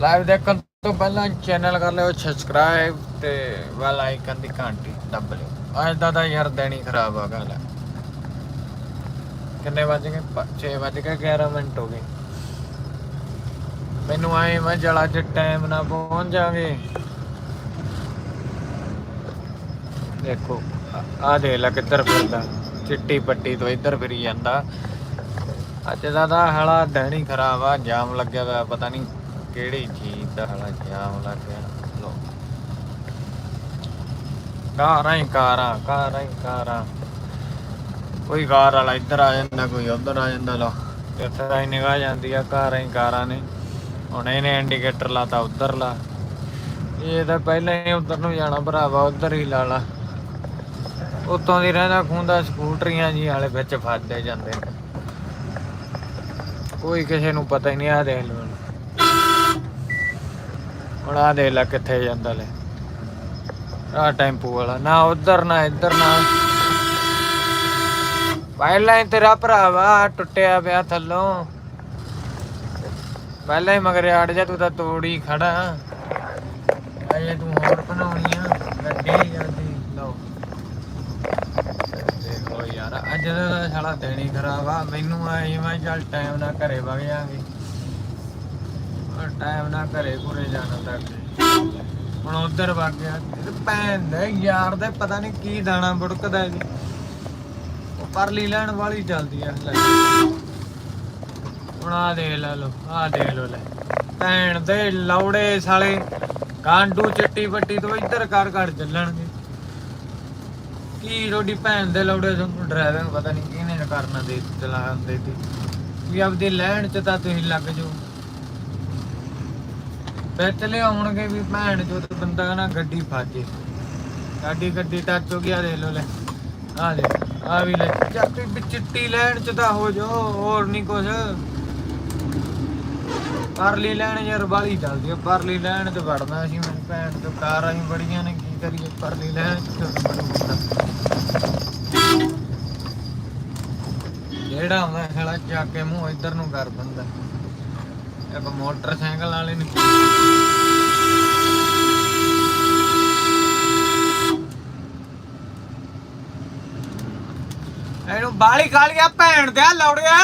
Live ਦੇਖਣ ਤੋਂ ਪਹਿਲਾਂ ਚੈਨਲ ਕਰ ਲਿਓ ਸਬਸਕ੍ਰਾਈਬ ਤੇ ਬੈਲ ਆਈਕਨ ਦੀ ਘੰਟੀ ਦੱਬ ਲਿਓ। ਅੱਜ ਦਾ ਤਾਂ ਯਾਰ ਦਿਨ ਹੀ ਖਰਾਬ ਆ ਗੱਲ। ਕਿੰਨੇ ਵੱਜ ਗਏ? 6 ਵੱਜ ਕੇ 11 ਮਿੰਟ ਹੋ ਗਏ। ਮੈਨੂੰ ਆਏ ਮੈਂ ਜਲਾ ਚ ਟਾਈਮ ਨਾ ਪਹੁੰਚ ਜਾਵੇ ਦੇਖੋ, ਆ ਦੇ ਲੈ ਕਿੱਧਰ ਫਿਰਦਾ। ਚਿੱਟੀ ਪੱਟੀ ਤੋਂ ਇੱਧਰ ਫਿਰੀ ਜਾਂਦਾ। ਅੱਜ ਦਾ ਤਾਂ ਹਾਲਾ ਦਿਨ ਹੀ ਖਰਾਬ ਆ, ਜਾਮ ਲੱਗਿਆ ਹੋਇਆ, ਪਤਾ ਨਹੀਂ ਕਿਹੜੀ ਚੀਜ਼ ਦਾ ਹਾਲਾ ਜਾਮ ਲੱਗਿਆ? ਲੋ ਕਾਰਾਂ ਹੀ ਕਾਰਾਂ ਕਾਰਾਂ ਹੀ ਕਾਰਾਂ। ਕੋਈ ਕਾਰ ਵਾਲਾ ਇੱਧਰ ਆ ਜਾਂਦਾ, ਕੋਈ ਉੱਧਰ ਆ ਜਾਂਦਾ ਲੋ ਇੱਥੇ ਤਾਂ ਨਿਗਾਹ ਜਾਂਦੀ ਆ, ਕਾਰਾਂ ਹੀ ਕਾਰਾਂ ਨੇ। ਹੁਣ ਇਹਨੇ ਇੰਡੀਕੇਟਰ ਲਾਤਾ, ਉੱਧਰ ਲਾ। ਇਹ ਤਾਂ ਪਹਿਲਾਂ ਹੀ ਉੱਧਰ ਨੂੰ ਜਾਣਾ ਭਰਾਵਾ, ਉੱਧਰ ਹੀ ਲਾ ਲਾ। ਉਤੋਂ ਦੀ ਰਹਿੰਦਾ ਖੁੰਦਾ ਸਕੂਟਰੀਆਂ ਜੀ ਵਾਲੇ ਵਿੱਚ ਫਸਦੇ ਜਾਂਦੇ ਕੋਈ ਕਿਸੇ ਨੂੰ ਪਤਾ ਹੀ ਨਹੀਂ ਆ ਦੇਖ ਲੋ ਹੁਣ ਆ ਦੇਖ ਲੈ ਕਿੱਥੇ ਜਾਂਦਾ ਲੈ। ਆ ਟੈਂਪੂ ਵਾਲਾ, ਨਾ ਉਧਰ, ਨਾ ਇੱਧਰ, ਨਾ। ਪਹਿਲਾਂ ਹੀ ਤੇਰਾ ਭਰਾਵਾ ਟੁੱਟਿਆ ਪਿਆ ਥੱਲੋਂ। ਪਹਿਲਾਂ ਹੀ ਮਗਰ ਅੜ ਜਾ, ਤੂੰ ਤਾਂ ਤੋੜੀ ਖੜਾ। ਅਜੇ ਤੂੰ ਹੋਰ ਬਣਾਉਣੀ ਆ, ਗੱਡੀ ਜਾਂਦੀ। ਲਓ। ਦੇਖੋ ਯਾਰ, ਅੱਜ ਦਾ ਸਾਲਾ ਦਿਨ ਖਰਾਬ ਆ। ਮੈਨੂੰ ਆਈ ਮੈਂ ਚੱਲ ਟਾਈਮ ਨਾਲ ਘਰੇ ਵਗ ਜਾਾਂਗੇ ਟਾਈਮ ਨਾਲ ਘਰੇ ਪੂਰੇ ਜਾਣਾ ਤੱਕ ਹੁਣ ਉਧਰ ਵਗ ਗਿਆ। ਤੇ ਭੈਣ ਦੇ ਯਾਰ ਦੇ ਪਤਾ ਨਹੀਂ ਕੀ ਦਾਣਾ ਬੁੜਕਦਾ ਜੀ। ਉਹ ਪਰਲੀ ਲੈਣ ਵਾਲੀ ਚੱਲਦੀ ਆ ਲੈ। ਹੁਣ ਆ ਦੇਖ ਲੈ ਲੋ ਆ ਦੇਖ ਲੋ ਲੈ। ਭੈਣ ਦੇ ਲੌੜੇ ਸਾਲੇ ਗਾਂਡੂ ਚਿੱਟੀ ਪੱਟੀ ਤੋਂ ਇੱਧਰ ਕਰ ਕਰ ਚੱਲਣਗੇ। ਕੀ ਤੁਹਾਡੀ ਭੈਣ ਦੇ ਲੌੜੇ ਤੁਹਾਨੂੰ ਡਰਾਈਵਰ ਪਤਾ ਨਹੀਂ ਕਿਹਨੇ ਕਰਨਾ ਦੇ ਚਲਾਉਣ ਦੇ ਤੇ ਵੀ ਆਪਦੇ ਲੈਣ ਚ ਤਾਂ ਤੁਸੀਂ ਲੱਗ ਜਾਓ। ਵਿੱਚ ਲਿਆਉਣਗੇ ਵੀ ਭੈਣ ਜੋ ਤੇ ਬੰਦਾ ਨਾ ਗੱਡੀ ਫਾਜੇ। ਸਾਡੀ ਗੱਡੀ ਟੱਚ ਹੋ ਗਿਆ ਦੇ ਲੋ ਲੈ ਆ ਦੇ ਆ ਵੀ ਲੈ। ਚੱਕ ਵੀ ਚਿੱਟੀ ਲੈਣ ਚ ਤਾਂ ਹੋ ਜੋ ਹੋਰ ਨਹੀਂ ਕੁਛ। ਪਰਲੀ ਲੈਣ ਯਾਰ ਬਾਲੀ ਚੱਲਦੀ ਆ, ਪਰਲੀ ਲੈਣ ਤੇ ਵੜਨਾ ਸੀ ਮੈਨੂੰ ਭੈਣ ਤੋਂ ਕਾਰਾਂ ਹੀ ਬੜੀਆਂ ਨੇ, ਕੀ ਕਰੀਏ, ਪਰਲੀ ਲੈਣ ਚ ਜਿਹੜਾ ਆਉਂਦਾ ਖੜਾ ਚੱਕ ਕੇ ਮੂੰਹ ਇੱਧਰ ਨੂੰ ਕਰ ਦਿੰਦਾ। ਇੱਕ ਮੋਟਰਸਾਈਕਲ ਵਾਲੇ ਨੇ ਇਹਨੂੰ ਬਾਲੀ ਕਾਲੀਆ ਭੈਣ ਦੇ ਲੌੜਿਆ।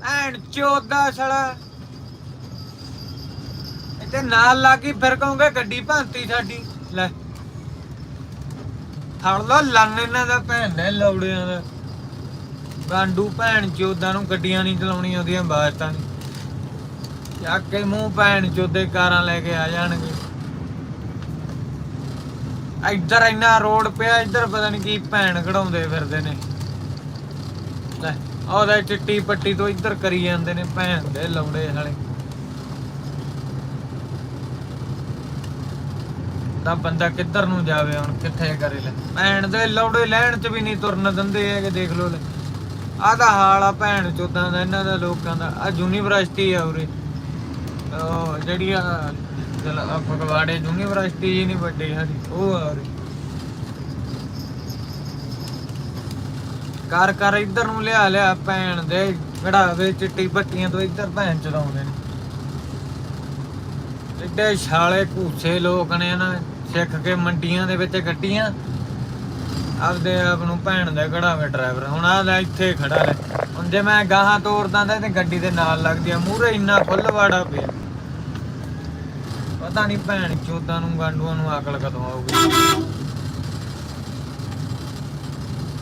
ਭੈਣ ਚੋਦਾ ਸੜਾ ਇੱਥੇ ਨਾਲ ਲੱਗੀ ਫਿਰ ਕਹੂੰਗੇ ਗੱਡੀ ਭਾਂਤੀ ਸਾਡੀ। ਲੈ। ਫੜ ਲੋ ਲੰਨ ਇਹਨਾਂ ਦਾ, ਭੈਣ ਦੇ ਲੌੜਿਆਂ ਦਾ। ਗਾਂਡੂ ਭੈਣ ਚੋਦਾਂ ਨੂੰ ਗੱਡੀਆਂ ਨਹੀਂ ਚਲਾਉਣੀਆਂ, ਉਹਦੀਆਂ ਬਾਤ ਤਾਂ ਨਹੀਂ। ਚੱਕ ਕੇ ਮੂੰਹ ਭੈਣ ਚੋਦੇ ਕਾਰਾਂ ਲੈ ਕੇ ਆ ਜਾਣਗੇ। ਇੱਧਰ ਇੰਨਾ ਰੋਡ ਪਿਆ, ਇੱਧਰ ਪਤਾ ਨਹੀਂ ਕੀ ਭੈਣ ਕਢਾਉਂਦੇ ਫਿਰਦੇ ਨੇ। ਲੈ, ਉਹਦਾ ਚਿੱਟੀ ਪੱਟੀ ਤੋਂ ਇੱਧਰ ਕਰੀ ਜਾਂਦੇ ਨੇ ਭੈਣ ਦੇ ਲੌੜੇ ਵਾਲੇ ਤਾਂ ਬੰਦਾ ਕਿੱਧਰ ਨੂੰ ਜਾਵੇ ਹੁਣ, ਕਿੱਥੇ ਕਰੇ ਲੈ। ਭੈਣ ਦੇ ਲੌੜੇ ਲੈਣ ਚ ਵੀ ਨਹੀਂ ਤੁਰਨ ਦਿੰਦੇ ਹੈਗੇ, ਦੇਖ ਲੋ ਲੈ। ਆਹ ਤਾਂ ਹਾਲ ਆ ਭੈਣ ਚੋਦਾਂ ਦਾ, ਇਹਨਾਂ ਦਾ, ਲੋਕਾਂ ਦਾ। ਆ ਯੂਨੀਵਰਸਿਟੀ ਆ ਉਰੇ। ਉਹ ਜਿਹੜੀ ਆ ਚਲ ਫਗਵਾੜੇ ਯੂਨੀਵਰਸਿਟੀ ਜੀ ਨਹੀਂ ਵੱਡੀ ਸਾਡੀ, ਉਹ ਆ ਉਰੇ। ਕਰ ਕਰ ਇੱਧਰ ਨੂੰ ਲਿਆ ਲਿਆ ਭੈਣ ਦੇ ਕਢਾਵੇ ਚਿੱਟੀ ਬੱਤੀਆਂ ਤੋਂ ਇੱਧਰ ਭੈਣ ਚਲਾਉਂਦੇ ਨੇ। ਇੱਡੇ ਛਾਲੇ ਘੂਸੇ ਲੋਕ ਨੇ ਨਾ, ਸਿੱਖ ਕੇ ਮੰਡੀਆਂ ਦੇ ਵਿੱਚ ਗੱਡੀਆਂ ਆਪਦੇ ਆਪ ਨੂੰ ਭੈਣ ਦੇ ਕਢਾਵੇ ਡਰਾਈਵਰ। ਹੁਣ ਆ ਲੈ ਇੱਥੇ ਖੜਾ ਲੈ ਹੁਣ ਜੇ ਮੈਂ ਗਾਹਾਂ ਤੋਰਦਾ ਤਾਂ ਤੇ ਗੱਡੀ ਦੇ ਨਾਲ ਲੱਗਦੀ ਆ। ਮੂਹਰੇ ਇੰਨਾ ਖੁੱਲਵਾੜਾ ਪਿਆ। ਪਤਾ ਨਹੀਂ ਭੈਣ ਚੋਦਾਂ ਨੂੰ, ਗਾਂਡੂਆਂ ਨੂੰ ਅਕਲ ਕਦੋਂ ਆਊਗੀ।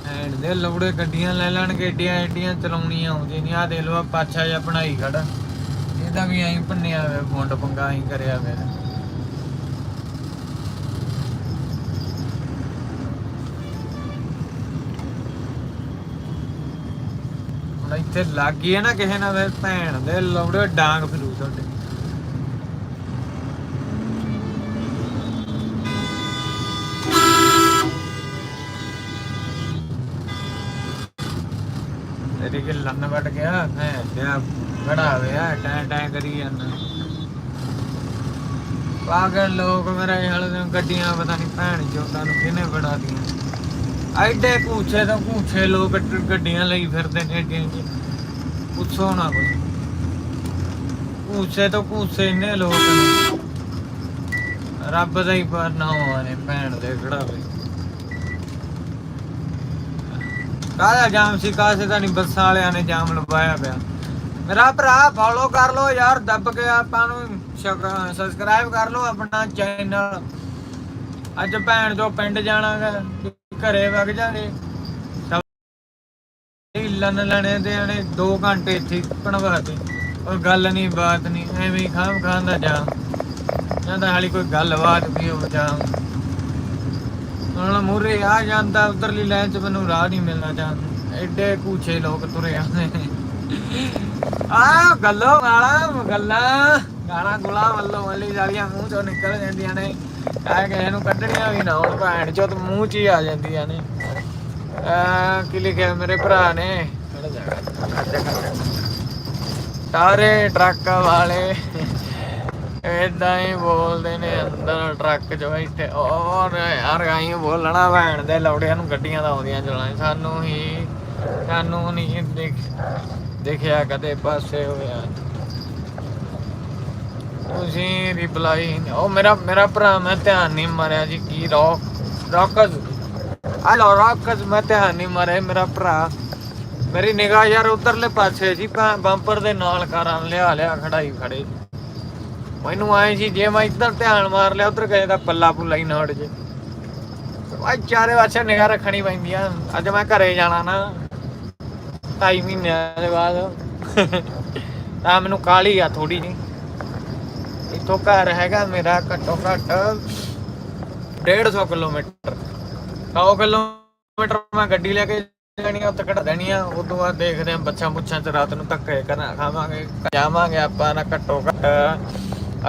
ਭੈਣ ਦੇ ਲੌੜੇ ਗੱਡੀਆਂ ਲੈ ਲੈਣਗੇ, ਏਡੀਆਂ ਏਡੀਆਂ ਚਲਾਉਣੀਆਂ ਆਉਂਦੀਆਂ ਨਹੀਂ ਆ ਦੇ ਲੋ ਪਾਛਾ ਜਿਹਾ ਬਣਾਈ ਖੜਾ। ਇਹਦਾ ਵੀ ਐਂ ਭੰਨਿਆ ਹੋਇਆ, ਗੁੰਡ ਪੰਗਾ ਐਂ ਕਰਿਆ ਹੋਇਆ। ਇੱਥੇ ਲੱਗ ਗਈ ਹੈ ਨਾ ਕਿਸੇ ਨਾਲ, ਫਿਰ ਭੈਣ ਦੇ ਲੌੜੇ ਡਾਂਗ ਫਿਰੂ ਤੁਹਾਡੇ। ਤੇਰੀ ਕਿ ਲੰਨ ਵੱਟ ਗਿਆ? ਮੈਂ ਤੇ ਬੜਾ ਹੋਇਆ, ਟੈਂ ਟੈਂ ਕਰੀ ਜਾਂਦਾ। ਪਾਗਲ ਲੋਕ ਮੇਰੇ ਹਾਲ ਗੱਡੀਆਂ, ਪਤਾ ਨਹੀਂ ਭੈਣ ਚੋਦਾਂ ਨੂੰ ਕਿਹਨੇ ਬੜਾ ਦੀਆਂ ਐਡੇ ਕੂਛੇ ਤੋਂ ਕੂਛੇ ਲੋਕ ਗੱਡੀਆਂ ਲਈ ਫਿਰਦੇ ਨੇ ਏਡੀਆਂ ਜੀ ਪੁੱਛੋ ਨਾ ਕੋਈ ਕੂਸੇ ਤੋਂ ਕੂਸੇ ਇੰਨੇ ਲੋਕ ਨੇ। ਰੱਬ ਦਾ ਹੀ ਪਰ ਨਾਮ ਭੈਣ ਦੇ ਖੜਾਵੇ। ਕਾਹਦਾ ਜਾਮ ਸੀ ਕਾਸੇ ਦਾ ਨਹੀਂ, ਬੱਸਾਂ ਵਾਲਿਆਂ ਨੇ ਜਾਮ ਲਵਾਇਆ ਪਿਆ। ਮੇਰਾ ਭਰਾ ਫੋਲੋ ਕਰ ਲੋ ਯਾਰ, ਦੱਬ ਕੇ ਆਪਾਂ ਨੂੰ ਸਬਸਕ੍ਰਾਈਬ ਕਰ ਲੋ ਆਪਣਾ ਚੈਨਲ ਅੱਜ ਭੈਣ ਜੋ ਪਿੰਡ ਜਾਣਾਗਾ ਘਰੇ ਵਗ ਜਾਗੇ ਲੰਨ ਲੈਣੇ ਦੇ ਨੇ 2 ਘੰਟੇ ਇੱਥੇ ਪਣਵਾਤੇ ਉਹ ਗੱਲ ਨਹੀਂ ਬਾਤ ਨਹੀਂ ਐਵੇਂ ਹੀ ਖਾਮ ਖਾਨ ਦਾ ਜਾਮ। ਨਾ ਹਾਲੀ ਕੋਈ ਗੱਲਬਾਤ ਵੀ ਹੋ ਜਾਮ। ਹੁਣ ਮੂਰੇ ਆ ਜਾਂਦਾ, ਉਧਰਲੀ ਲਾਈਨ 'ਚ ਮੈਨੂੰ ਰਾਹ ਨਹੀਂ ਮਿਲਣਾ ਚਾਹੁੰਦਾ ਐਡੇ ਕੂਛੇ ਲੋਕ ਤੁਰੇ ਆਉਂਦੇ ਨੇ। ਆ ਗੱਲੋਂ ਗਾਲਾਂ ਗੱਲਾਂ। ਗਾਲਾਂ ਗੁਲਾ ਵੱਲੋਂ ਵੱਲੀ ਜਾਲੀਆਂ ਮੂੰਹ ਚੋਂ ਨਿਕਲ ਜਾਂਦੀਆਂ ਨੇ। ਆ ਕਿਸੇ ਨੂੰ ਕੱਢਣੀਆਂ ਵੀ ਨਾ ਹੁਣ, ਭੈਣ ਚੋਂ ਮੂੰਹ 'ਚ ਹੀ ਆ ਜਾਂਦੀਆਂ ਨੇ। ਆ ਕੀ ਲਿਖਿਆ ਮੇਰੇ ਭਰਾ ਨੇ? ਸਾਰੇ ਟਰੱਕ ਵਾਲੇ ਏਦਾਂ ਹੀ ਬੋਲਦੇ ਨੇ, ਅੰਦਰ ਟਰੱਕ 'ਚ ਬੈਠੇ। ਔਰ ਯਾਰ ਆਈ ਬੋਲਣਾ ਭੈਣ ਦੇ ਲੌੜਿਆਂ ਨੂੰ ਗੱਡੀਆਂ ਦਾ ਆਉਂਦੀਆਂ ਚਲਾਉਣ। ਸਾਨੂੰ ਹੀ, ਸਾਨੂੰ ਨਹੀਂ ਦੇਖ, ਦੇਖਿਆ ਕਦੇ ਪਾਸੇ ਹੋਇਆ। ਤੁਸੀਂ ਰਿਪਲਾਈ ਉਹ ਮੇਰਾ ਮੇਰਾ ਭਰਾ, ਮੈਂ ਧਿਆਨ ਨਹੀਂ ਮਾਰਿਆ ਜੀ, ਕੀ ਰੌਕ ਰੌਕਸ ਹਲੋ ਰੌਕਸ ਮੈਂ ਧਿਆਨ ਨਹੀਂ ਮਾਰਿਆ ਮੇਰਾ ਭਰਾ। ਮੇਰੀ ਨਿਗਾਹ ਯਾਰ ਉਧਰਲੇ ਪਾਸੇ ਸੀ ਬੰਪਰ ਦੇ ਨਾਲ ਕਾਰਾਂ ਲਿਆ ਲਿਆ, ਖੜਾਈ, ਖੜੇ ਮੈਨੂੰ ਆਏ ਸੀ ਜੇ ਮੈਂ ਇੱਧਰ ਧਿਆਨ ਮਾਰ ਲਿਆ, ਉਧਰ ਗਏ ਤਾਂ ਪੱਲਾ ਪੁੱਲਾ ਹੀ ਨਾ ਹਟ ਜੇ। ਆ ਚਾਰੇ ਪਾਸੇ ਨਿਗਾਹ ਰੱਖਣੀ ਪੈਂਦੀ ਆ। ਅੱਜ ਮੈਂ ਘਰੇ ਜਾਣਾ ਨਾ, ਢਾਈ ਮਹੀਨਿਆਂ ਦੇ ਬਾਅਦ। ਤਾਂ ਮੈਨੂੰ ਕਾਲੀ ਆ ਥੋੜੀ ਜੀ ਇੱਥੋਂ ਘਰ ਹੈਗਾ ਮੇਰਾ ਘੱਟੋ ਘੱਟ 150 ਕਿਲੋਮੀਟਰ। 100 ਕਿਲੋਮੀਟਰ ਮੈਂ ਗੱਡੀ ਲੈ ਕੇ ਜਾਣੀ ਆ, ਉੱਥੇ ਕਢਾ ਦੇਣੀ ਆ। ਉਦੋਂ ਬਾਅਦ ਦੇਖਦੇ ਆ ਬੱਚਾ ਮੁੱਛਾਂ ਚ ਰਾਤ ਨੂੰ ਧੱਕੇ ਕਰਨਾ ਖਾਵਾਂਗੇ, ਜਾਵਾਂਗੇ ਆਪਾਂ ਨਾ ਘੱਟੋ ਘੱਟ।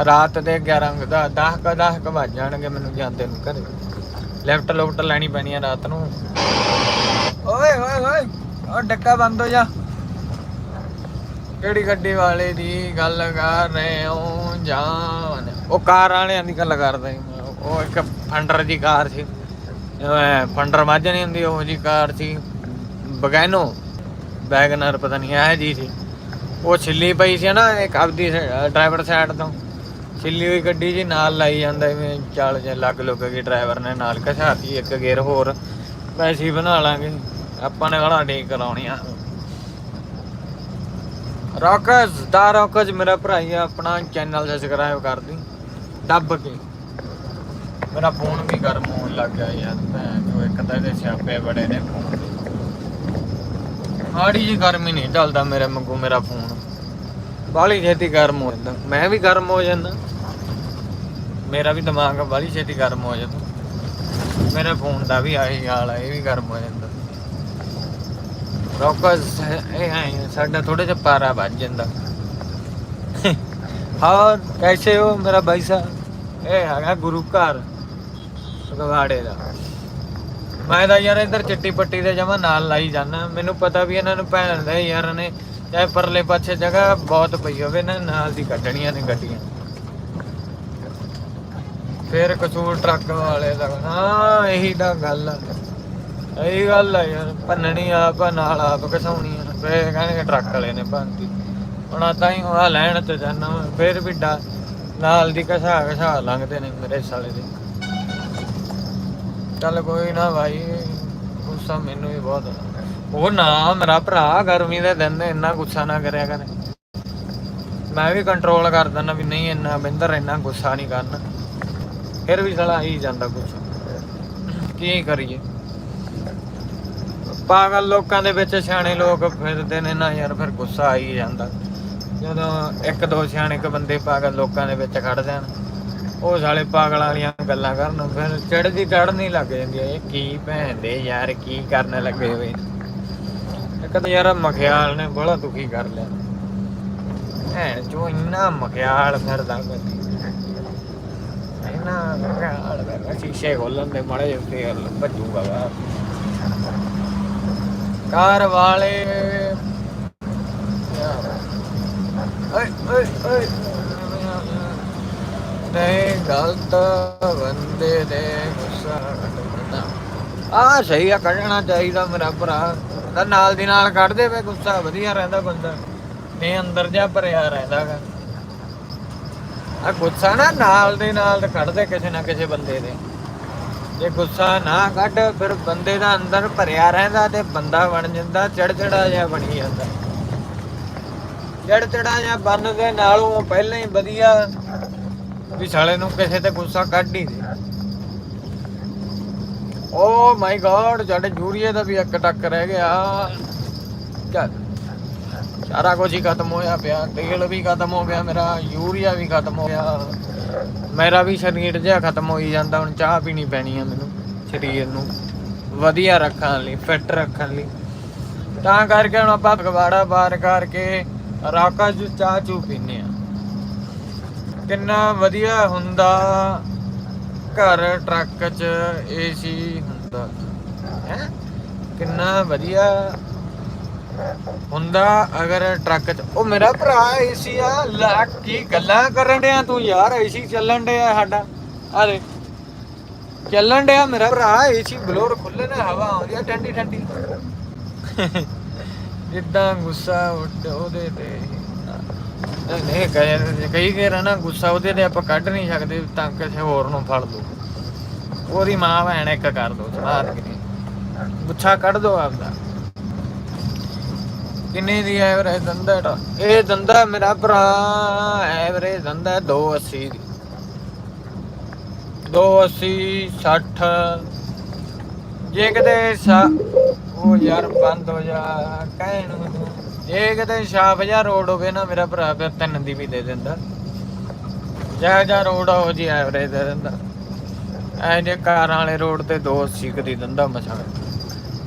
ਰਾਤ ਦੇ 11 ਦਾ 10 ਕ 10 ਕ ਵੱਜ ਜਾਣਗੇ ਮੈਨੂੰ ਜਾਂਦੇ ਨੂੰ ਘਰੇ। ਲੈਫਟ ਲੁਫਟ ਲੈਣੀ ਪੈਣੀ ਆ ਰਾਤ ਨੂੰ। ਓਏ ਓਏ ਓਏ ਉਹ ਡੱਕਾ ਬੰਦ ਹੋ ਜਾ। ਕਿਹੜੀ ਗੱਡੀ ਵਾਲੇ ਦੀ ਗੱਲ ਕਰ ਰਹੇ ਹੋ? ਜਾਨ। ਉਹ ਕਾਰ ਵਾਲਿਆਂ ਦੀ ਗੱਲ ਕਰਦੇ ਉਹ ਇੱਕ ਫੰਡਰ ਦੀ ਕਾਰ ਸੀ। ਫੰਡਰ ਮੱਝ ਨਹੀਂ ਹੁੰਦੀ, ਉਹ ਜੀ ਕਾਰ ਸੀ। ਬਗੈਨੋ। ਵੈਗਨਰ ਪਤਾ ਨਹੀਂ ਇਹ ਜੀ ਸੀ। ਉਹ ਛਿੱਲੀ ਪਈ ਸੀ ਨਾ, ਇੱਕ ਆਪਦੀ ਡਰਾਈਵਰ ਸਾਈਡ ਤੋਂ। ਛਿੱਲੀ ਹੋਈ ਗੱਡੀ ਜੀ ਨਾਲ ਲਾਈ ਜਾਂਦਾ ਐਵੇਂ ਚੱਲ ਜੇ ਲੱਗ ਲੁੱਗ ਗਈ ਡਰਾਈਵਰ ਨੇ, ਨਾਲ ਘਸਾਤੀ ਇੱਕ ਗੇਅਰ ਹੋਰ। ਪੈਸੇ ਬਣਾ ਲਾਂਗੇ। ਆਪਾਂ ਨੇ ਗਾਣਾ ਠੀਕ ਕਰਾਉਣੀ ਆ। ਰੌਕਸ ਦਾ ਰੌਕਸ ਮੇਰਾ ਭਰਾ ਹੀ ਆ, ਆਪਣਾ ਚੈਨਲ ਸਬਸਕ੍ਰਾਈਬ ਕਰ ਦੀ ਦੱਬ ਕੇ। ਮੇਰਾ ਫੋਨ ਵੀ ਗਰਮ ਹੋਣ ਲੱਗ ਗਿਆ ਯਾਰ ਭੈਣ ਜੋ ਇੱਕ ਤਾਂ ਇਹਦੇ ਸਿਆਪੇ ਬੜੇ ਨੇ ਫੋਨ ਦੇ। ਜੀ ਗਰਮੀ ਨਹੀਂ ਚੱਲਦਾ ਮੇਰੇ ਵਾਂਗੂ ਮੇਰਾ ਫੋਨ ਬਾਲੀ ਛੇਤੀ ਗਰਮ ਹੋ ਜਾਂਦਾ। ਮੈਂ ਵੀ ਗਰਮ ਹੋ ਜਾਂਦਾ। ਮੇਰਾ ਵੀ ਦਿਮਾਗ ਬਾਲੀ ਛੇਤੀ ਗਰਮ ਹੋ ਜਾਂਦਾ। ਮੇਰੇ ਫੋਨ ਦਾ ਵੀ ਆਹੀ ਹਾਲ ਆ ਇਹ ਵੀ ਗਰਮ ਹੋ ਜਾਂਦਾ। ਰੌਕਸ ਇਹ ਹੈ ਸਾਡਾ ਥੋੜਾ ਜਿਹਾ ਪਾਰਾ ਵੱਜ ਜਾਂਦਾ। ਹਾਂ ਕੈਸੇ ਹੋ ਮੇਰਾ ਭਾਈ ਸਾਹਿਬ? ਇਹ ਹੈਗਾ ਗੁਰੂ ਘਰ, ਫਗਵਾੜੇ ਦਾ। ਮੈਂ ਤਾਂ ਯਾਰ ਇੱਧਰ ਚਿੱਟੀ ਪੱਟੀ ਦੇ ਜਮਾ ਨਾਲ ਲਾਈ ਜਾਂਦਾ। ਮੈਨੂੰ ਪਤਾ ਵੀ ਇਹਨਾਂ ਨੂੰ ਭੈਣ ਦੇ ਯਾਰ ਨੇ, ਚਾਹੇ ਪਰਲੇ ਪਾਸੇ ਜਗ੍ਹਾ ਬਹੁਤ ਪਈ ਹੋਵੇ ਨਾ ਨਾਲ ਦੀ ਕੱਢਣੀਆਂ ਨੇ ਗੱਡੀਆਂ। ਫਿਰ ਕਸੂਰ ਟਰੱਕ ਵਾਲੇ ਦਾ। ਹਾਂ, ਇਹੀ ਤਾਂ ਗੱਲ ਆ। ਇਹੀ ਗੱਲ ਆ ਯਾਰ ਭੰਨਣੀ ਆਪ ਆ, ਨਾਲ ਆਪ ਘਸਾਉਣੀ ਆ। ਫੇਰ ਕਹਿਣਗੇ ਟਰੱਕ ਵਾਲੇ ਨੇ ਭੰਨਤੀ। ਹੁਣ ਤਾਂ ਹੀ ਆ ਲੈਣ ਤੇ ਜਾਣਾ ਵਾਂ, ਫਿਰ ਵੀ ਡਾ ਨਾਲ ਦੀ ਘਸਾ ਘਸਾ ਲੰਘਦੇ ਨੇ ਮੇਰੇ ਸਾਲੇ ਦੇ। ਚੱਲ ਕੋਈ ਨਾ ਭਾਈ ਗੁੱਸਾ ਮੈਨੂੰ ਵੀ ਬਹੁਤ ਉਹ ਨਾ ਮੇਰਾ ਭਰਾ ਗਰਮੀ ਦੇ ਦਿਨ ਨੇ ਇੰਨਾ ਗੁੱਸਾ ਨਾ ਕਰਿਆ ਕਰ। ਮੈਂ ਵੀ ਕੰਟਰੋਲ ਕਰ ਦਿੰਦਾ ਵੀ ਨਹੀਂ ਇੰਨਾ ਬਿੰਦਰ ਇੰਨਾ ਗੁੱਸਾ ਨਹੀਂ ਕਰਨਾ। ਫਿਰ ਵੀ ਸਾਲਾ ਆਈ ਜਾਂਦਾ ਗੁੱਸਾ। ਕੀ ਕਰੀਏ? ਪਾਗਲ ਲੋਕਾਂ ਦੇ ਵਿੱਚ ਸਿਆਣੇ ਲੋਕ ਫਿਰਦੇ ਨੇ ਨਾ ਯਾਰ, ਫਿਰ ਗੁੱਸਾ ਆ ਹੀ ਜਾਂਦਾ। ਜਦੋਂ ਇੱਕ ਦੋ ਸਿਆਣੇ ਕ ਬੰਦੇ ਪਾਗਲ ਲੋਕਾਂ ਦੇ ਵਿੱਚ ਖੜ ਜਾਣ, ਉਹ ਸਾਲੇ ਪਾਗਲ ਵਾਲੀਆਂ ਗੱਲਾਂ ਕਰਨ, ਫਿਰ ਚੜਦੀ ਚੜਨੀ ਲੱਗ ਜਾਂਦੀ ਹੈ ਇਹ ਕੀ ਭੈਣ ਦੇ ਯਾਰ, ਕੀ ਕਰਨ ਲੱਗੇ ਹੋਏ ਇੱਕ ਤਾਂ ਯਾਰ ਮਖਿਆਲ ਨੇ ਬੜਾ ਦੁਖੀ ਕਰ ਲਿਆ। ਭੈਣ ਜੋ ਇੰਨਾ ਮਖਿਆਲ ਫਿਰਦਾ ਕਦੀ ਇੰਨਾ ਮਖਿਆਲ ਫਿਰਦਾ, ਸ਼ੀਸ਼ੇ ਖੋਲਣ ਦੇ ਮਾੜੇ ਜਿਹੇ ਭੱਜੂਗਾ ਬਾਹਰ। ਕਾਰ ਵਾਲੇ। ਓਏ ਓਏ ਓਏ। ਤੇ ਗਲਤ ਬੰਦੇ ਦੇ ਗੁੱਸਾ ਆ ਸਹੀ ਆ, ਕੱਢਣਾ ਚਾਹੀਦਾ ਮੇਰਾ ਭਰਾ। ਤਾਂ ਨਾਲ ਦੀ ਨਾਲ ਕੱਢ ਦੇਵੇ ਗੁੱਸਾ ਵਧੀਆ ਰਹਿੰਦਾ ਬੰਦਾ। ਨਹੀਂ, ਅੰਦਰ ਜਾ ਭਰਿਆ ਰਹਿੰਦਾਗਾ। ਆ ਗੁੱਸਾ ਨਾ ਨਾਲ ਦੇ ਨਾਲ ਤੇ ਕੱਢਦੇ ਕਿਸੇ ਨਾ ਕਿਸੇ ਬੰਦੇ ਦੇ ਜੇ ਗੁੱਸਾ ਨਾ ਕੱਢ, ਫਿਰ ਬੰਦੇ ਦਾ ਅੰਦਰ ਭਰਿਆ ਰਹਿੰਦਾ ਤੇ ਬੰਦਾ ਬਣ ਜਾਂਦਾ, ਚੜਚੜਾ ਜਿਹਾ ਬਣੀ ਜਾਂਦਾ। ਚੜਚੜਾ ਜਿਹਾ ਬਣ ਦੇ ਨਾਲੋਂ ਪਹਿਲਾਂ ਹੀ ਵਧੀਆ ਵੀ ਸਾਲੇ ਨੂੰ ਕਿਸੇ ਤੇ ਗੁੱਸਾ ਕੱਢ ਹੀ ਦੇ। ਓ ਮਾਈ ਗੋਡ ਸਾਡੇ ਜੂਰੀਏ ਦਾ ਵੀ ਇੱਕ ਟੱਕ ਰਹਿ ਗਿਆ। ਚੱਲ, ਸਾਰਾ ਕੁਝ ਹੀ ਖਤਮ ਹੋਇਆ ਪਿਆ, ਤੇਲ ਵੀ ਖਤਮ ਹੋ ਗਿਆ ਮੇਰਾ, ਯੂਰੀਆ ਵੀ ਖਤਮ ਹੋ ਗਿਆ। ਮੇਰਾ ਵੀ ਸਰੀਰ ਜਿਹਾ ਖਤਮ ਹੋਈ ਜਾਂਦਾ, ਹੁਣ ਚਾਹ ਪੀਣੀ ਪੈਣੀ ਆ ਮੈਨੂੰ ਸਰੀਰ ਨੂੰ। ਵਧੀਆ ਰੱਖਣ ਲਈ ਫਿੱਟ ਰੱਖਣ ਲਈ। ਤਾਂ ਕਰਕੇ ਹੁਣ ਆਪਾਂ ਗਵਾੜਾ ਬਾਰ ਕਰਕੇ ਰਾਕਾ ਜੂ ਚਾਹ ਚੂ ਪੀਨੇ ਆ ਕਿੰਨਾ ਵਧੀਆ ਹੁੰਦਾ, ਘਰ ਟਰੱਕ 'ਚ ਏਸੀ ਹੁੰਦਾ। ਹੈ? ਕਿੰਨਾ ਵਧੀਆ ਹੁੰਦਾ ਅਗਰ ਟਰੱਕ 'ਚ ਉਹ ਮੇਰਾ ਭਰਾ ਏਸੀ ਆ ਲਾ ਕੀ ਗੱਲਾਂ ਕਰਨ ਡਿਆ ਤੂੰ ਯਾਰ ਏਸੀ ਚੱਲਣ ਡਿਆ ਸਾਡਾ। ਆ ਚੱਲਣ ਡਿਆ ਮੇਰਾ ਭਰਾ ਏਸੀ ਬਲੋਰ ਖੁੱਲੇ ਨੇ ਹਵਾ ਆਉਂਦੀ ਆ ਠੰਡੀ ਠੰਡੀ। ਜਿੱਦਾਂ ਗੁੱਸਾ ਉੱਡ- ਉਹਦੇ ਤੇ। ਨਹੀਂ, ਕਹੇ ਕਈ ਗੇਰਾ ਨਾ ਗੁੱਸਾ ਉਹਦੇ ਤੇ ਆਪਾਂ ਕੱਢ ਨਹੀਂ ਸਕਦੇ ਤਾਂ ਕਿਸੇ ਹੋਰ ਨੂੰ ਫੜ ਦੋ ਉਹਦੀ ਮਾਂ ਭੈਣ ਇੱਕ ਕਰ ਦੋ ਸਮਾਰ ਕੇ। ਗੁੱਸਾ ਕੱਢ ਦੋ ਆਪਦਾ। ਕਿੰਨੇ ਦੀ ਐਵਰੇਜ ਦੰਦਾ ਡਾ ਇਹ ਦੰਦਾ ਮੇਰਾ ਭਰਾ, ਐਵਰੇਜ ਦੰਦਾ 280 ਦੀ 280 60 ਜੇ ਕਿਤੇ ਉਹ ਯਾਰ ਬੰਦ ਹੋ ਜਾ, ਕਹਿਣ ਨੂੰ ਜੇ ਕਿਤੇ ਛਾਪ ਜਾਂ ਰੋਡ ਹੋਵੇ ਨਾ ਮੇਰਾ ਭਰਾ, ਫਿਰ ਤਿੰਨ ਦੀ ਵੀ ਦੇ ਦਿੰਦਾ। ਜਾ ਜਾ ਰੋਡ ਹੋ ਜੀ ਐਵਰੇਜ ਦੇ ਦਿੰਦਾ। ਐ ਜੇ ਕਾਰਾਂ ਵਾਲੇ ਰੋਡ ਤੇ 280 ਕੁ ਦੀ ਦਿੰਦਾ ਮਸਾਂ।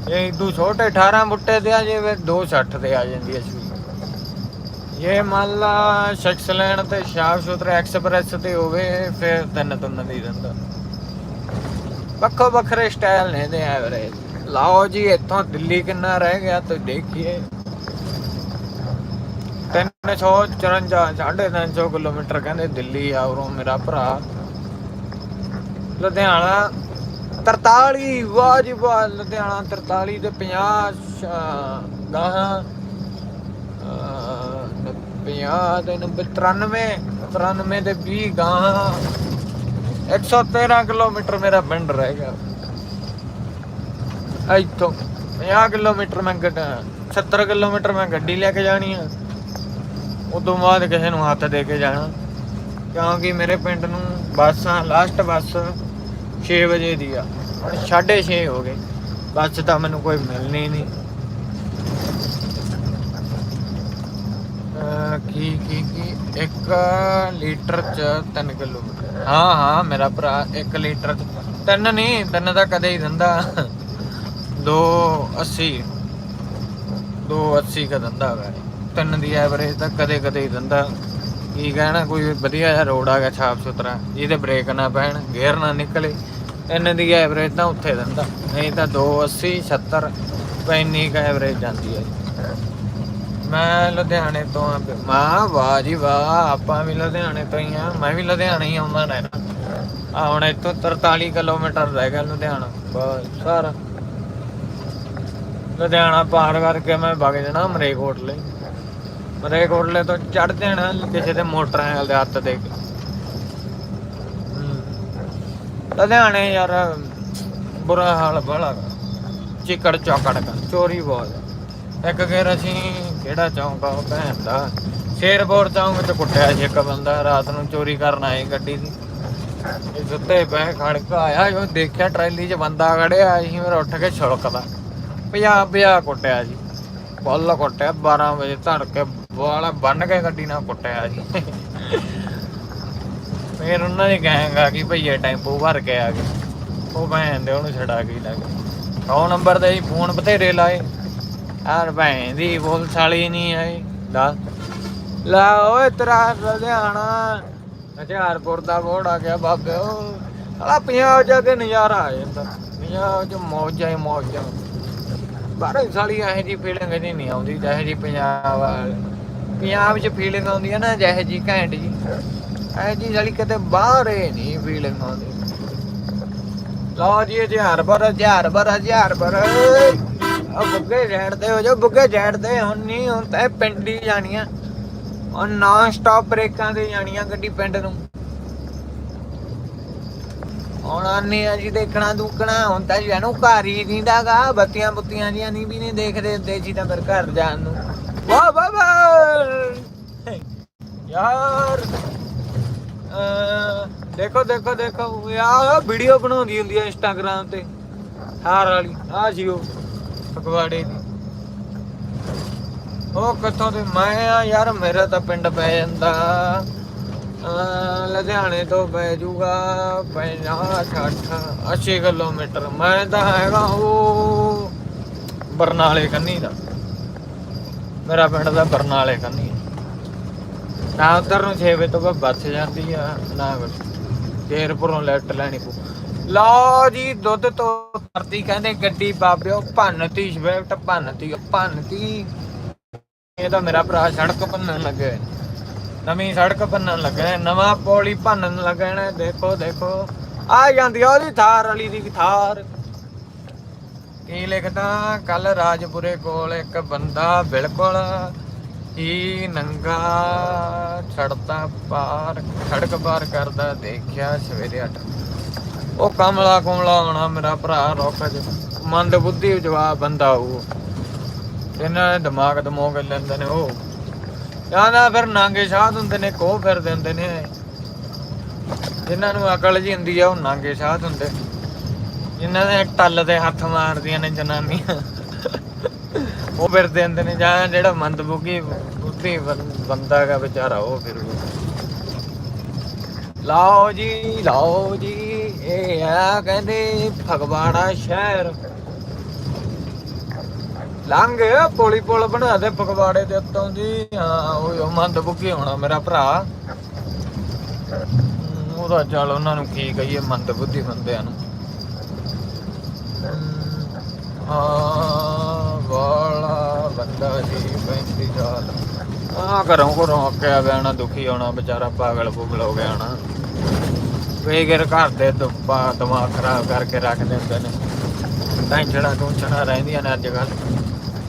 ਇਹ ਇਦੂ ਛੋਟੇ 18 ਬੁੱਟੇ ਤੇ ਆ ਜੇ 260 ਤੇ ਆ ਜਾਂਦੀ ਐ ਸਪੀਡ ਇਹ ਮੰਨ ਲਾ ਸ਼ਖਸ ਲੈਣ ਤੇ ਸ਼ਾਪ ਸੁਥਰਾ ਐਕਸਪ੍ਰੈਸ ਤੇ ਹੋਵੇ, ਫਿਰ ਤਿੰਨ ਤਿੰਨ ਦੀ ਦਿੰਦਾ। ਵੱਖੋ ਵੱਖਰੇ ਸਟਾਈਲ ਨੇ ਦੇ ਐਵਰੇਜ। ਲਾਓ ਜੀ, ਇੱਥੋਂ ਦਿੱਲੀ ਕਿੰਨਾ ਰਹਿ ਗਿਆ ਤੁਸੀਂ ਦੇਖੀਏ। 354 350 ਕਿਲੋਮੀਟਰ ਕਹਿੰਦੇ ਦਿੱਲੀ ਆ ਉਰੋਂ ਮੇਰਾ ਭਰਾ। ਲੁਧਿਆਣਾ 43 ਵਾਹ ਜੀ ਵਾਹ, ਲੁਧਿਆਣਾ 43 ਤੇ 50 ਗਾਹਾਂ 50 ਤੇ 90 93 93 ਤੇ 20 ਗਾਹਾਂ। 113 ਕਿਲੋਮੀਟਰ ਮੇਰਾ ਪਿੰਡ ਰਹਿ ਗਿਆ। ਇੱਥੋਂ 50 ਕਿਲੋਮੀਟਰ ਮੈਂ ਗੱਡ 70 ਕਿਲੋਮੀਟਰ ਮੈਂ ਗੱਡੀ ਲੈ ਕੇ ਜਾਣੀ ਆ। ਉਦੋਂ ਬਾਅਦ ਕਿਸੇ ਨੂੰ ਹੱਥ ਦੇ ਕੇ ਜਾਣਾ। ਕਿਉਂਕਿ ਮੇਰੇ ਪਿੰਡ ਨੂੰ ਬੱਸਾਂ ਲਾਸਟ ਬੱਸ 6 ਵਜੇ ਦੀ ਆ। ਹੁਣ 6:30 ਹੋ ਗਏ। ਬੱਸ ਤਾਂ ਮੈਨੂੰ ਕੋਈ ਮਿਲਣੀ ਨਹੀਂ ਕੀ ਕੀ ਕੀ? 1 ਲੀਟਰ ਚ 3 ਕਿਲੋਮੀਟਰ ਹਾਂ ਹਾਂ, ਮੇਰਾ ਭਰਾ 1 ਲੀਟਰ ਚ ਤਿੰਨ ਨਹੀਂ ਤਿੰਨ ਤਾਂ ਕਦੇ ਹੀ ਦਿੰਦਾ। 280 280 ਕਾ ਦਿੰਦਾ ਵਾ। ਤਿੰਨ ਦੀ ਐਵਰੇਜ ਤਾਂ ਕਦੇ ਕਦੇ ਹੀ ਦਿੰਦਾ। ਕੀ ਕਹਿਣਾ, ਕੋਈ ਵਧੀਆ ਜਿਹਾ ਰੋਡ ਆ ਗਿਆ ਸਾਫ਼ ਸੁਥਰਾ ਜਿਹਦੇ ਬ੍ਰੇਕ ਨਾ ਪੈਣ ਗੇਅਰ ਨਾ ਨਿਕਲੇ। ਤਿੰਨ ਦੀ ਐਵਰੇਜ ਤਾਂ ਉੱਥੇ ਦਿੰਦਾ ਨਹੀਂ ਤਾਂ 280 70 ਪੈਨੀ ਕਾ ਐਵਰੇਜ ਜਾਂਦੀ ਹੈ ਮੈਂ ਲੁਧਿਆਣੇ ਤੋਂ ਆ ਮਾਂ ਵਾਹ ਜੀ ਵਾਹ, ਆਪਾਂ ਵੀ ਲੁਧਿਆਣੇ ਤੋਂ ਹੀ ਆ। ਮੈਂ ਵੀ ਲੁਧਿਆਣੇ ਹੀ ਆਉਂਦਾ ਰਹਿਣਾ। ਆ ਹੁਣ ਇੱਥੋਂ 43 ਕਿਲੋਮੀਟਰ ਰਹਿ ਗਿਆ ਲੁਧਿਆਣਾ। ਬਸ ਸਾਰਾ ਲੁਧਿਆਣਾ ਪਾਰ ਕਰਕੇ ਮੈਂ ਵਗ ਜਾਣਾ ਮਰੇਕੋਟਲੇ। ਮਰੇਕੋਟਲੇ ਤੋਂ ਚੜ ਜਾਣਾ, ਕਿਸੇ ਦੇ ਮੋਟਰਸਾਈਕਲ ਦੇ ਹੱਥ ਦੇ ਕੇ। ਲੁਧਿਆਣੇ ਯਾਰ, ਬੁਰਾ ਹਾਲ ਬੜਾ ਗਾ। ਚਿੱਕੜ ਚੌਕੜ ਦਾ ਚੋਰੀ ਬਹੁਤ ਇੱਕ ਗੇਰ ਅਸੀਂ ਕਿਹੜਾ ਚੌਂਕ ਆ ਭੈਣ ਦਾ। ਸ਼ੇਰਪੁਰ ਚੌਂਕ ਚ ਕੁੱਟਿਆ ਸੀ ਇੱਕ ਬੰਦਾ, ਰਾਤ ਨੂੰ ਚੋਰੀ ਕਰਨ ਆਏ ਗੱਡੀ ਦੀ। ਇਹ ਸੁੱਤੇ ਪਏ ਖੜਕ ਆਇਆ ਉਹ ਦੇਖਿਆ ਟਰੈਲੀ 'ਚ ਬੰਦਾ ਖੜਿਆ ਸੀ ਮੇਰਾ ਉੱਠ ਕੇ ਛੁਲਕਦਾ। ਪੰਜਾਹ ਪੰਜਾਹ ਕੁੱਟਿਆ ਜੀ। ਬੱਲ ਕੁੱਟਿਆ 12 ਵਜੇ ਧੜ ਕੇ ਵਾਲਾ ਬੰਨ ਕੇ ਗੱਡੀ ਨਾਲ ਕੁੱਟਿਆ ਜੀ। ਫਿਰ ਉਹਨਾਂ ਨੇ ਕਹਾਂਗਾ ਕਿ ਭਈਏ ਟੈਂਪੂ ਭਰ ਕੇ ਆ ਗਏ। ਉਹ ਭੈਣ ਦੇ ਉਹਨੂੰ ਛਡਾ ਕੇ ਲੱਗ ਉਹ ਨੰਬਰ ਤੇ ਫੋਨ ਬਥੇਰੇ ਲਾਏ। ਯਾਰ ਭੈਣ ਦੀ ਪੁਲਿਸ ਵਾਲੀ ਨਹੀਂ ਆਈ। ਦੱਸ ਲਾ ਓਏ ਤੇਰਾ ਲੁਧਿਆਣਾ। ਹਜ਼ਾਰਪੁਰ ਦਾ ਬੋਰਡ ਆ ਗਿਆ ਬਾਬੇ ਉਹ ਆਲਾ ਪੰਜਾਬ ਜਾ ਕੇ ਨਜ਼ਾਰਾ ਆ ਜਾਂਦਾ। ਪੰਜਾਬ ਚ ਮੌਜਾਂ ਹੀ ਮੌਜਾਂ। ਬਾਹਰੋਂ ਸਾਲੀ ਇਹੋ ਜੀ ਫੀਲਿੰਗ ਜੀ ਨਹੀਂ ਆਉਂਦੀ, ਜਿਹੇ ਜੀ ਪੰਜਾਬ ਪੰਜਾਬ 'ਚ ਫੀਲਿੰਗ ਆਉਂਦੀ ਹੈ ਨਾ, ਜਿਹੇ ਜੀ ਘੈਂਟ ਜੀ ਇਹੋ ਜੀ ਸਾਲੀ ਕਿਤੇ ਬਾਹਰ ਹੀ ਨਹੀਂ ਫੀਲਿੰਗ ਆਉਂਦੀ। ਲਓ ਜੀ ਹਜ਼ਾਰ ਬਰ ਹਜ਼ਾਰ ਬਰ ਹਜ਼ਾਰ ਬਰ ਉਹ ਬੁੱਗੇ ਜੈੜ ਤੇ ਹੋ ਜਾ ਬੁੱਗੇ ਜੈੜ ਤੇ ਹੁਣ ਨਹੀਂ, ਹੁਣ ਤਾਂ ਇਹ ਜਾਣੀਆਂ। ਉਹ ਨਾਨ ਸਟਾਪ ਬ੍ਰੇਕਾਂ ਤੇ ਜਾਣੀਆਂ ਗੱਡੀ ਪਿੰਡ ਨੂੰ। ਹੁਣ ਆਨੇ ਆ ਜੀ ਦੇਖਣਾ ਦੁੱਕਣਾ ਹੁਣ ਤਾਂ ਜਾਨੂੰ ਘਰ ਹੀ ਦੀਂਦਾਗਾ ਬੱਤੀਆਂ ਬੁੱਤੀਆਂ ਜੀਆਂ ਨਹੀਂ ਵੀ ਨਹੀਂ ਦੇਖਦੇ ਹੁੰਦੇ ਜੀ ਤਾਂ ਫਿਰ ਘਰ ਜਾਣ ਨੂੰ। ਵਾਹ ਵਾਹ ਵਾਹ! ਯਾਰ! ਦੇਖੋ ਦੇਖੋ ਦੇਖੋ ਯਾਰ ਵੀਡੀਓ ਬਣਾਉਂਦੀ ਹੁੰਦੀ ਆ ਇੰਸਟਾਗ੍ਰਾਮ ਤੇ। ਹਾਰ ਵਾਲੀ, ਆ ਜੀ ਉਹ ਫਗਵਾੜੇ ਦੀ। ਉਹ ਕਿੱਥੋਂ ਤੇ ਮੈਂ ਆ ਯਾਰ, ਮੇਰਾ ਤਾਂ ਪਿੰਡ ਪੈ ਜਾਂਦਾ। ਲੁਧਿਆਣੇ ਤੋਂ ਪੈ ਜੂਗਾ 50 60 80 ਕਿਲੋਮੀਟਰ। ਮੈਂ ਤਾਂ ਹੈਗਾ ਉਹ ਬਰਨਾਲੇ ਕੰਨੀ ਦਾ। ਮੇਰਾ ਪਿੰਡ ਦਾ ਬਰਨਾਲੇ ਕੰਨੀ ਨਾ ਉਧਰ ਨੂੰ 6 ਵਜੇ ਤੋਂ ਬਾਅਦ ਬੱਸ ਜਾਂਦੀ ਆ, ਨਾ ਕੇਰਪੁਰੋਂ ਲੈਫਟ ਲੈਣੀ ਪਊ। ਲਓ ਜੀ, ਦੁੱਧ ਤੋਂ ਧਰਤੀ ਕਹਿੰਦੇ ਗੱਡੀ ਬਾਬਿਓ ਭੰਨਤੀ ਸਵਿਫਟ ਭੰਨਤੀ ਭੰਨਤੀ ਇਹ ਤਾਂ ਮੇਰਾ ਭਰਾ ਸੜਕ ਭੰਨਣ ਲੱਗੇ ਨਵੀਂ ਸੜਕ ਭੰਨਣ ਲੱਗੇ ਨਵਾਂ ਪੌਲੀ ਭੰਨਣ ਲੱਗੇ ਦੇਖੋ ਦੇਖੋ। ਆ ਜਾਂਦੀ ਆ ਉਹਦੀ ਥਾਰ ਵਾਲੀ ਦੀ ਥਾਰ। ਕੀ ਲਿਖਦਾ? ਕੱਲ ਰਾਜਪੁਰੇ ਕੋਲ ਇੱਕ ਬੰਦਾ ਬਿਲਕੁਲ ਹੀ ਨੰਗਾ ਛੜਦਾ ਪਾਰ ਸੜਕ ਪਾਰ ਕਰਦਾ ਦੇਖਿਆ ਸਵੇਰੇ 8 ਉਹ ਕਮਲਾ ਕੁਮਲਾ ਹੋਣਾ ਮੇਰਾ ਭਰਾ ਰੁੱਖ ਚ। ਮੰਦ ਬੁੱਧੀ ਜਵਾਬ ਬੰਦਾ ਉਹ। ਇਹਨਾਂ ਨੇ ਦਿਮਾਗ ਦਮੋਗ ਲੈਂਦੇ ਨੇ ਉਹ। ਜਾਂਦਾ ਫਿਰ ਨਾਂਗੇ ਸ਼ਾਹ ਹੁੰਦੇ ਨੇ, ਕੋਹ ਫਿਰਦੇ ਹੁੰਦੇ ਨੇ। ਜਿਨ੍ਹਾਂ ਨੂੰ ਅਕਲ ਜੀ ਹੁੰਦੀ ਆ, ਉਹ ਨਾਂਗੇ ਸਾਧ ਹੁੰਦੇ ਜਿਨ੍ਹਾਂ ਦੇ ਟੱਲ ਤੇ ਹੱਥ ਮਾਰਦੀਆਂ ਨੇ ਜਨਾਨੀਆਂ। ਉਹ ਫਿਰ ਹੁੰਦੇ ਨੇ ਜਾਂ ਜਿਹੜਾ ਮੰਦਬੁੱਗੀ ਬੁੱਧੀ ਬੰਦਾ ਹੈਗਾ ਵਿਚਾਰਾ, ਉਹ ਫਿਰ ਲਾਓ ਜੀ ਲਾਓ ਜੀ, ਇਹ ਆ ਕਹਿੰਦੇ ਫਗਵਾੜਾ ਸ਼ਹਿਰ। ਲੰਘ, ਪੋਲੀ ਪੁਲ ਬਣਾ ਦੇ ਫਗਵਾੜੇ ਦੇ ਉੱਤੋਂ ਦੀ ਹਾਂ ਉਹ ਉਹ ਹੋਣਾ ਮੇਰਾ ਭਰਾ। ਉਹਦਾ ਚੱਲ ਉਹਨਾਂ ਨੂੰ ਕੀ ਕਹੀਏ, ਮੰਦਬੁੱਧੀ ਬੰਦਿਆਂ ਨੂੰ। ਆ ਵਾਲਾ 35 ਸਾਲ ਆ ਘਰੋਂ ਘਰੋਂ ਆਕਿਆ ਬੈਣਾ ਦੁਖੀ ਹੋਣਾ, ਵਿਚਾਰਾ ਪਾਗਲ ਪੁਗਲ ਹੋ ਗਿਆ ਨਾ ਵੇਗਰ ਘਰ ਦੇ ਦੁੱਪਾ ਦਿਮਾਗ ਖਰਾਬ ਕਰਕੇ ਰੱਖ ਦਿੰਦੇ ਨੇ। ਟੈਨਸ਼ਨਾਂ ਟੁਨਸ਼ਨਾਂ ਰਹਿੰਦੀਆਂ ਨੇ ਅੱਜ ਕੱਲ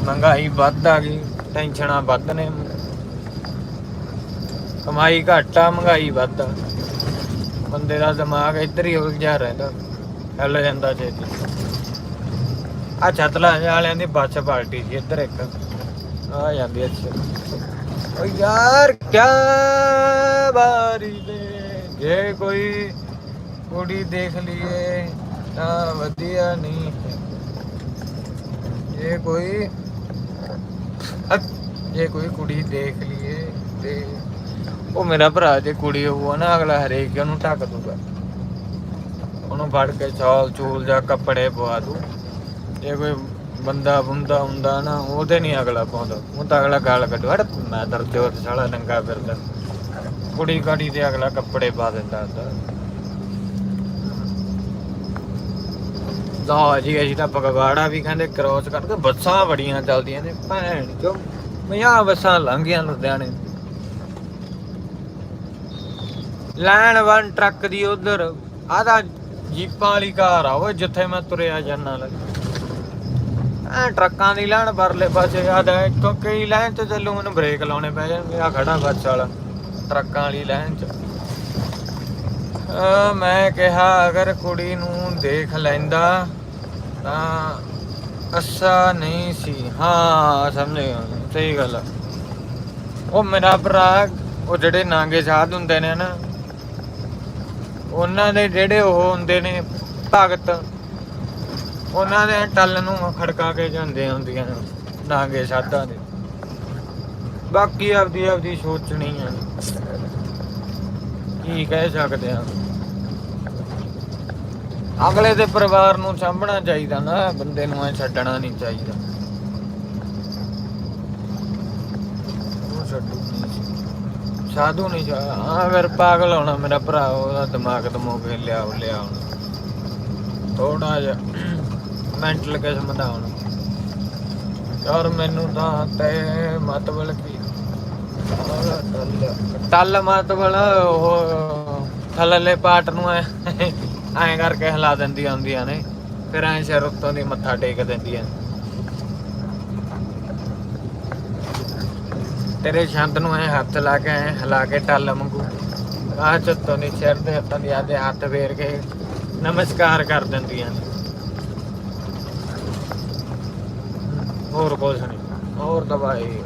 ਮਹਿੰਗਾਈ ਵੱਧ ਆ ਗਈ ਟੈਨਸ਼ਨਾਂ ਵੱਧ ਨੇ। ਕਮਾਈ ਘੱਟ ਆ, ਮਹਿੰਗਾਈ ਵੱਧ ਆ। ਬੰਦੇ ਦਾ ਦਿਮਾਗ ਇੱਧਰ ਹੀ ਉਲਝਿਆ ਰਹਿੰਦਾ, ਹਿੱਲ ਜਾਂਦਾ ਛੇਤੀ। ਆ ਛਤਲਾ ਵਾਲਿਆਂ ਦੀ ਬੱਸ ਪਾਰਟੀ ਸੀ ਇੱਧਰ ਇੱਕ। ਆ ਜਾਂਦੀ ਅੱਛਾ। ਓ ਯਾਰ, ਕਿਆ ਬਾਰੀ ਦੇ ਜੇ ਕੋਈ ਕੁੜੀ ਦੇਖ ਲਈਏ ਤਾਂ ਵਧੀਆ ਨਹੀਂ ਜੇ ਕੋਈ ਜੇ ਕੋਈ ਕੁੜੀ ਦੇਖ ਲਈਏ ਤੇ ਉਹ ਮੇਰਾ ਭਰਾ ਜੇ ਕੁੜੀ ਹੋਊ ਨਾ, ਅਗਲਾ ਹਰੇਕ ਉਹਨੂੰ ਢੱਕ ਦੂਗਾ ਉਹਨੂੰ ਫੜ ਕੇ ਚੌਲ ਚੂਲ ਜਾਂ ਕੱਪੜੇ ਪਵਾ ਦੂ ਜੇ ਕੋਈ ਬੰਦਾ ਬੰਦਾ ਹੁੰਦਾ ਨਾ, ਉਹਦੇ ਨਹੀਂ ਅਗਲਾ ਪਾਉਂਦਾ। ਉਹ ਤਾਂ ਅਗਲਾ ਗਾਲ ਕੱਢੂ ਹਟ ਮੈਂ ਦਰਜੋਤ ਸਾਲਾ ਨੰਗਾ ਫਿਰਦਾ। ਕੁੜੀ ਕਾੜੀ ਤੇ ਅਗਲਾ ਕੱਪੜੇ ਪਾ ਦਿੰਦਾ ਹੁੰਦਾ। ਲਓ ਜੀ, ਅਸੀਂ ਤਾਂ ਫਗਵਾੜਾ ਵੀ ਕਹਿੰਦੇ ਕ੍ਰੋਸ ਕਰਕੇ ਬੱਸਾਂ ਬੜੀਆਂ ਚੱਲਦੀਆਂ ਨੇ। ਭੈਣ ਚੋ ਮੀਆਂ ਬੱਸਾਂ ਲੰਘੀਆਂ ਲੁਧਿਆਣੇ। ਲੈਣ ਵਨ ਟਰੱਕ ਦੀ ਉਧਰ ਆਦਾ ਜੀਪਾਂ ਵਾਲੀ ਕਾਰ ਆ ਉਹ ਜਿੱਥੇ ਮੈਂ ਤੁਰਿਆ ਜਾਣਾ ਲੱਗ। ਐ ਟਰੱਕਾਂ ਦੀ ਲੈਣ ਪਰਲੇ ਪਾਸੇ ਆਦਾ ਇੱਥੋਂ ਕਈ ਲਾਈਨ ਤੇ ਚੱਲੂ, ਮੈਨੂੰ ਬ੍ਰੇਕ ਲਾਉਣੇ ਪੈ ਜਾਣਗੇ ਆ ਖੜਾ ਬੱਸ ਵਾਲਾ, ਟਰੱਕਾਂ ਵਾਲੀ ਲਾਈਨ ਚ। ਮੈਂ ਕਿਹਾ, ਅਗਰ ਕੁੜੀ ਨੂੰ ਦੇਖ ਲੈਂਦਾ, ਤਾਂ ਅੱਛਾ ਨਹੀਂ ਸੀ। ਹਾਂ, ਸਮਝ। ਸਹੀ ਗੱਲ ਉਹ ਮੇਰਾ ਭਰਾ, ਉਹ ਜਿਹੜੇ ਨਾਂਗੇ ਸਾਧ ਹੁੰਦੇ ਨੇ ਨਾ, ਉਹਨਾਂ ਦੇ ਜਿਹੜੇ ਉਹ ਹੁੰਦੇ ਨੇ ਭਗਤ ਉਹਨਾਂ ਦੇ ਟੱਲ ਨੂੰ ਖੜਕਾ ਕੇ ਜਾਂਦੇ ਹੁੰਦੀਆਂ ਨੇ ਸਾਧਾਂ ਦੇ। ਬਾਕੀ ਆਪਦੀ ਆਪਦੀ ਸੋਚਣੀ ਆ। ਕੀ ਕਹਿ ਸਕਦੇ ਆ। ਅਗਲੇ ਦੇ ਪਰਿਵਾਰ ਨੂੰ ਸਾਂਭਣਾ ਚਾਹੀਦਾ ਨਾ, ਬੰਦੇ ਨੂੰ ਐ ਛੱਡਣਾ ਨਹੀਂ ਚਾਹੀਦਾ। ਉਹ ਛੱਡੂ ਸਾਧੂ ਨਹੀਂ ਜਾ ਆ ਫਿਰ ਪਾਗਲ ਹੋਣਾ ਮੇਰਾ ਭਰਾ, ਉਹਦਾ ਦਿਮਾਗ ਦਮੋਗ ਲਿਆ ਲਿਆ ਥੋੜਾ ਜਿਹਾ ਮੈਂਟਲ ਕਿਸਮ ਦਾ ਹੁਣ ਯਾਰ ਮੈਨੂੰ ਤਾਂ ਤੇ ਮਤਲਬ ਕੀ ਟੱਲ- ਟੱਲ ਉਹ ਥੱਲਲੇ ਪਾਰਟ ਨੂੰ ਐ, ਐਂ ਕਰਕੇ ਹਿਲਾ ਦਿੰਦੀਆਂ ਹੁੰਦੀਆਂ ਨੇ। ਫਿਰ ਐਂ ਸਿਰ ਉੱਤੋਂ ਦੀ ਮੱਥਾ ਟੇਕ ਦਿੰਦੀਆਂ ਤੇਰੇ ਛੰਦ ਨੂੰ ਐ ਹੱਥ ਲਾ ਕੇ, ਐ ਹਿਲਾ ਕੇ ਟੱਲ ਮੰਗੂ ਆਹ ਚੱਤੋਂ ਨਹੀਂ ਸਿਰ ਦੇ ਹੱਥਾਂ ਦੀ ਆਦੇ ਹੱਥ ਫੇਰ ਕੇ ਨਮਸਕਾਰ ਕਰ ਦਿੰਦੀਆਂ ਨੇ। ਹੋਰ ਕੁਛ ਨਹੀਂ ਹੋਰ ਦਵਾਈ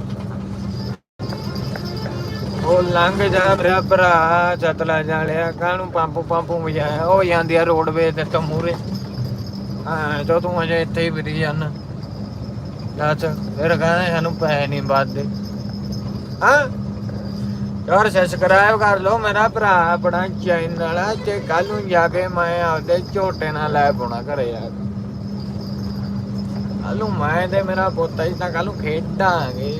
ਉਹ ਲੰਘ ਜਾ ਮੇਰਾ ਭਰਾ ਚਤਲਾ ਜਾਲਿਆ ਕਾਹਨੂੰ ਪੰਪ ਪੰਪੂ ਵਜਾਇਆ ਉਹ ਜਾਂਦੀ ਆ ਰੋਡਵੇਜ਼ ਤੇ ਤੋਂ ਮੂਰੇ ਹਾਂ ਜੋ ਤੂੰ ਅਜੇ ਇੱਥੇ ਹੀ ਫਿਰੀ ਜਾਨਾ। ਦੱਸ, ਫਿਰ ਕਹਿੰਦੇ ਸਾਨੂੰ ਪੈਸੇ ਨਹੀਂ ਵੱਧਦੇ। ਹਾਂ? ਯਾਰ ਸਬਸਕ੍ਰਾਈਬ ਕਰ ਲਓ ਮੇਰਾ ਭਰਾ, ਆਪਣਾ ਚੈਨਲ ਆ, ਤੇ ਕੱਲ ਨੂੰ ਜਾ ਕੇ ਮੈਂ ਆਪਦੇ ਝੋਟੇ ਨਾਲ ਲੈ ਪਾਉਣਾ ਘਰੇ ਆ ਕੱਲ ਨੂੰ ਮੈਂ ਤੇ ਮੇਰਾ ਪੋਤਾ ਜੀ ਤਾਂ ਕੱਲ ਨੂੰ ਖੇਡਾਂਗੇ।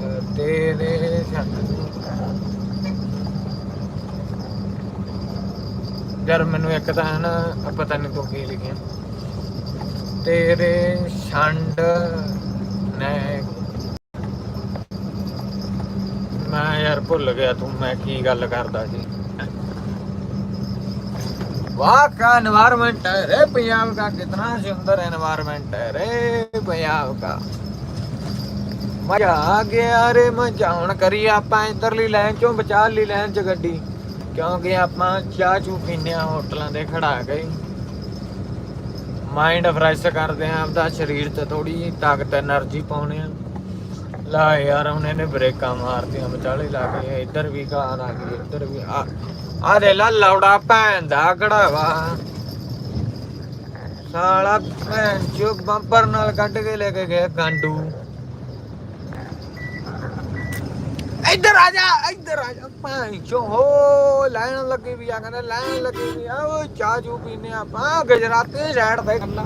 ਅਹ ਤੇਰੇ ਯਾਰ ਮੈਨੂੰ ਇੱਕ ਤਾਂ ਹੈ ਨਾ ਪਤਾ ਨਹੀਂ ਤੂੰ ਕੀ ਲਿਖਿਆ। ਤੇਰੇ ਛੰਡ ਨੇ ਮੈਂ ਯਾਰ ਭੁੱਲ ਗਿਆ ਤੂੰ, ਮੈਂ ਕੀ ਗੱਲ ਕਰਦਾ ਸੀ। वाह का एनवायरमेंट है रे पंजाब का कितना सुंदर एनवायरमेंट है रे पंजाब का ਮਜ਼ਾ ਆ ਗਿਆ ਰੇ, ਮਜ਼ਾ ਹੁਣ ਕਰੀ ਆਪਾਂ ਇਧਰਲੀ ਲਾਈਨ ਚੋਂ ਬਚਾ ਲਈ ਲਾਈਨ ਚ ਗੱਡੀ, ਕਿਉਂਕਿ ਆਪਾਂ ਚਾਹ ਚੂ ਪੀਨੇ ਆ ਹੋਟਲਾਂ ਦੇ ਖੜਾ ਗਏ ਮਾਈਂਡ ਫਰੈਸ਼ ਕਰਦੇ ਆ ਆਪਦਾ ਸਰੀਰ ਤੇ ਥੋੜੀ ਤਾਕਤ એનર્ਜੀ ਪਾਉਣੇ ਆ ਲਾ ਯਾਰ, ਉਹਨੇ ਨੇ ਬ੍ਰੇਕਾਂ ਮਾਰਤੀਆਂ, ਵਿਚਾਲੇ ਲਾ ਕੇ ਇੱਧਰ ਵੀ ਕਾਰ ਆ ਗਈ ਇੱਧਰ ਵੀ ਆ ਆ ਦੇ ਲਾ ਲੌੜਾ ਭੈਣ ਦਾ ਕਢਾਵਾ। ਸਾਲਾ ਭੈਣ ਚੋ ਬੰਪਰ ਨਾਲ ਕੱਢ ਕੇ ਲੈ ਕੇ ਗਿਆ ਗਾਂਡੂ। ਇੱਧਰ ਆ ਜਾ, ਇੱਧਰ ਆ ਜਾ। ਭੈਣ ਚੋ ਹੋ ਲਾਈਨ ਲੱਗੀ ਵੀ ਆ, ਕਹਿੰਦਾ ਲਾਈਨ ਲੱਗੀ ਵੀ ਆ, ਉਹ ਚਾਹ ਚੂ ਪੀਨੇ ਆਪਾਂ ਗੁਜਰਾਤੀ ਸਾਈਡ ਤੇ ਗੱਲਾਂ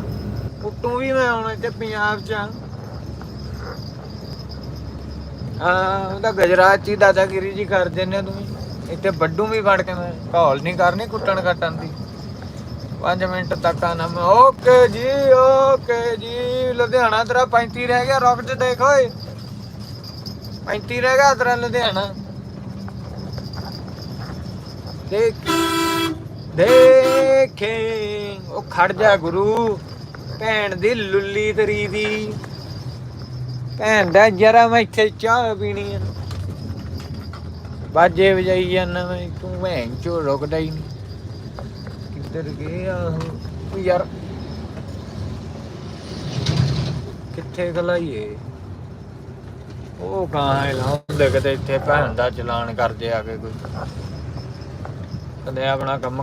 ਉੱਟੂ ਵੀ ਮੈਂ ਹੁਣ ਇੱਥੇ ਪੰਜਾਬ ਚ ਆ। ਉਹਦਾ ਗਜਰਾਤ ਚ ਦਾਦਾਗਿਰੀ ਜੀ ਕਰ ਦਿੰਨੇ ਤੂੰ ਇੱਥੇ ਵੱਡੂ ਵੀ ਫੜ ਕੇ ਮੈਂ ਘੌਲ ਨਹੀਂ ਕਰਨੀ ਕੁੱਟਣ ਕੱਟਣ ਦੀ। 5 ਮਿੰਟ ਤੱਕ ਆਣਾ ਮੈਂ। ਓਕੇ ਜੀ ਓਕੇ ਜੀ। ਲੁਧਿਆਣਾ ਤੇਰਾ 35 ਰਹਿ ਗਿਆ ਰੁਕ ਚ ਦੇਖ ਓਏ। 35 ਰਹਿ ਗਿਆ ਤੇਰਾ ਲੁਧਿਆਣਾ। ਦੇਖ, ਦੇਖੇ। ਉਹ ਖੜ ਜਾ ਗੁਰੂ। ਭੈਣ ਦੀ ਲੁੱਲੀ ਤਰੀ ਦੀ। ਭੈਣ ਦਾ ਜਰਾ ਮੈਂ ਇੱਥੇ ਚਾਹ ਪੀਣੀ ਆ। ਬਾਜੇ ਵਜਾਈ ਜਾਂਦਾ ਮੈਂ, ਤੂੰ ਭੈਣ ਚੋ ਰੁਕਦਾ ਹੀ ਨਹੀਂ। ਕਿੱਧਰ ਗਿਆ ਉਹ? ਉਹ ਯਾਰ, ਕਿੱਥੇ ਗਲਾਈਏ ਉਹ ਗਾਂ ਹੈ ਲਾਉਂਦੇ ਕਿਤੇ ਇੱਥੇ ਭੈਣ ਦਾ ਚਲਾਨ ਕਰਦੇ ਆ ਕੇ ਕੋਈ। ਕਦੇ ਆਪਣਾ ਕੰਮ